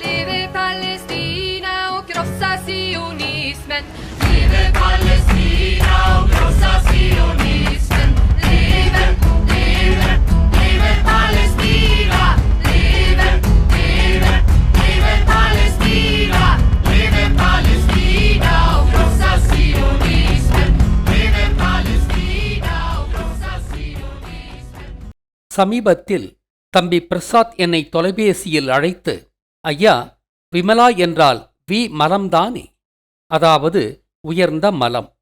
Lever Palestina och krossa sionismen. Lever Palestina och krossa sionismen. Lever, lever, lever Palestina. Lever, lever, lever Palestina. Lever Palestina och krossa sionismen. Lever Palestina och krossa sionismen. சமீபத்தில் தம்பி பிரசாத் என்னை தொலைபேசியில் அழைத்து ஐயா விமலா என்றால் we மலம்தானே? அதாவது உயர்ந்த மலம்.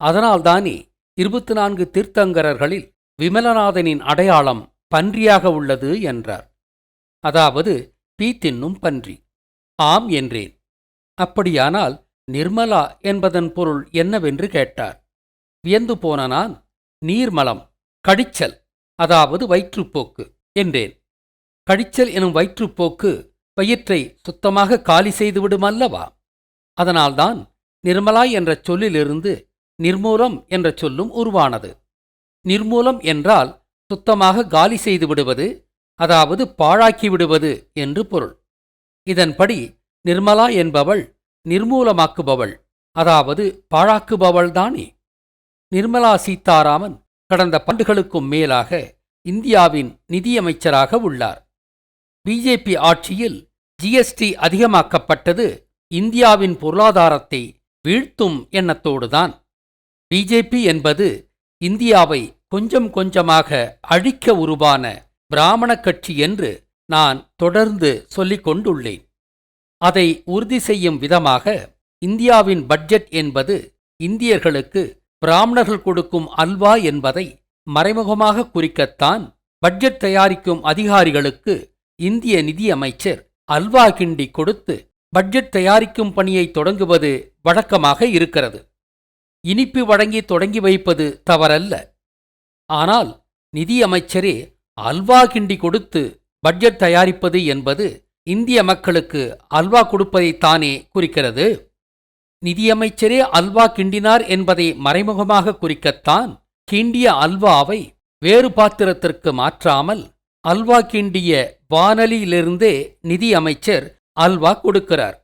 அதனால்தானே இருபத்தி நான்கு தீர்த்தங்கரர்களில் விமலநாதனின் அடையாளம் பன்றியாக உள்ளது என்றார். அதாவது பீ தின்னும் பன்றி. ஆம் என்றேன். அப்படியானால் நிர்மலா என்பதன் பொருள் என்னவென்று கேட்டார். வியந்து போன நான் நீர்மலம் கடிச்சல் அதாவது வயிற்றுப்போக்கு என்றேன். கடிச்சல் எனும் வயிற்றுப்போக்கு வயிற்றை சுத்தமாக காலி செய்து விடுமல்லவா அதனால்தான் நிர்மலா என்ற சொல்லிலிருந்து நிர்மூலம் என்ற சொல்லும் உருவானது. நிர்மூலம் என்றால் சுத்தமாக காலி செய்து விடுவது அதாவது பாழாக்கி விடுவது என்று பொருள். இதன்படி நிர்மலா என்பவள் நிர்மூலமாக்குபவள் அதாவது பாழாக்குபவள்தானே? நிர்மலா சீதாராமன் கடந்த பண்டுகளுக்கும் மேலாக இந்தியாவின் நிதியமைச்சராக உள்ளார். பிஜேபி ஆட்சியில் ஜிஎஸ்டி அதிகமாக்கப்பட்டது இந்தியாவின் பொருளாதாரத்தை வீழ்த்தும் எண்ணத்தோடுதான். பிஜேபி என்பது இந்தியாவை கொஞ்சம் கொஞ்சமாக அழிக்க உருவான பிராமண கட்சி என்று நான் தொடர்ந்து சொல்லிக் கொண்டுள்ளேன். அதை உறுதி செய்யும் விதமாக இந்தியாவின் பட்ஜெட் என்பது இந்தியர்களுக்கு பிராமணர்கள் கொடுக்கும் அல்வா என்பதை மறைமுகமாக குறிக்கத்தான் பட்ஜெட் தயாரிக்கும் அதிகாரிகளுக்கு இந்திய நிதியமைச்சர் அல்வா கிண்டி கொடுத்து பட்ஜெட் தயாரிக்கும் பணியை தொடங்குவது வழக்கமாக இருக்கிறது. இனிப்பு வழங்கி தொடங்கி வைப்பது தவறல்ல. ஆனால் நிதியமைச்சரே அல்வா கிண்டி கொடுத்து பட்ஜெட் தயாரிப்பது என்பது இந்திய மக்களுக்கு அல்வா கொடுப்பதைத்தானே குறிக்கிறது? நிதியமைச்சரே அல்வா கிண்டினார் என்பதை மறைமுகமாக குறிக்கத்தான் கிண்டிய அல்வாவை வேறு பாத்திரத்திற்கு மாற்றாமல் அல்வா கிண்டிய வானலியிலிருந்தே நிதியமைச்சர் அல்வா கொடுக்கிறார்.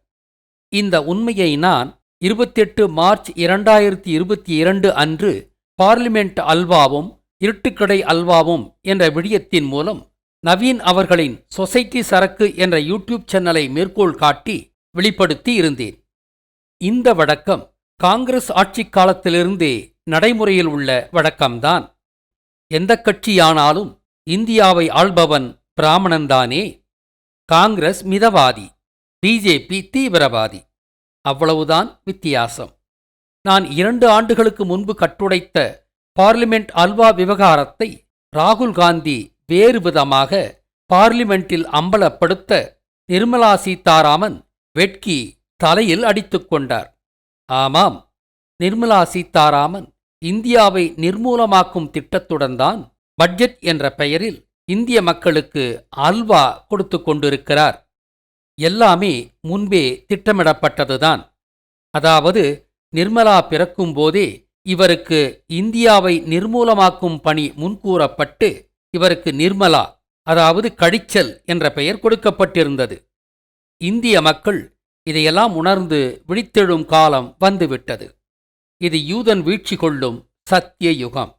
இந்த உண்மையை நான் இருபத்தெட்டு மார்ச் இரண்டாயிரத்தி இருபத்தி இரண்டு அன்று பார்லிமெண்ட் அல்வாவும் இருட்டுக்கடை அல்வாவும் என்ற விடயத்தின் மூலம் நவீன் அவர்களின் சொசைட்டி சரக்கு என்ற யூடியூப் சேனலை மேற்கோள் காட்டி வெளிப்படுத்தி இருந்தேன். இந்த வழக்கம் காங்கிரஸ் ஆட்சிக் காலத்திலிருந்தே நடைமுறையில் உள்ள வழக்கம்தான். எந்த கட்சியானாலும் இந்தியாவை ஆள்பவன் பிராமணன்தானே? காங்கிரஸ் மிதவாதி பிஜேபி தீவிரவாதி. அவ்வளவுதான் வித்தியாசம். நான் இரண்டு ஆண்டுகளுக்கு முன்பு கட்டுடைத்த பார்லிமெண்ட் அல்வா விவகாரத்தை ராகுல் காந்தி வேறு விதமாக பார்லிமெண்டில் அம்பலப்படுத்த நிர்மலா சீதாராமன் வெட்கி தலையில் அடித்துக் கொண்டார். ஆமாம் நிர்மலா சீதாராமன் இந்தியாவை நிர்மூலமாக்கும் திட்டத்துடன் தான் பட்ஜெட் என்ற பெயரில் இந்திய மக்களுக்கு அல்வா கொடுத்து கொண்டிருக்கிறார். எல்லாமே முன்பே திட்டமிடப்பட்டதுதான். அதாவது நிர்மலா பிறக்கும்போதே இவருக்கு இந்தியாவை நிர்மூலமாக்கும் பணி முன்கூறப்பட்டு இவருக்கு நிர்மலா அதாவது கடிச்சல் என்ற பெயர் கொடுக்கப்பட்டிருந்தது. இந்திய மக்கள் இதையெல்லாம் உணர்ந்து விழித்தெழும் காலம் வந்துவிட்டது. இது யூதன் வீழ்ச்சி கொள்ளும் சத்திய யுகம்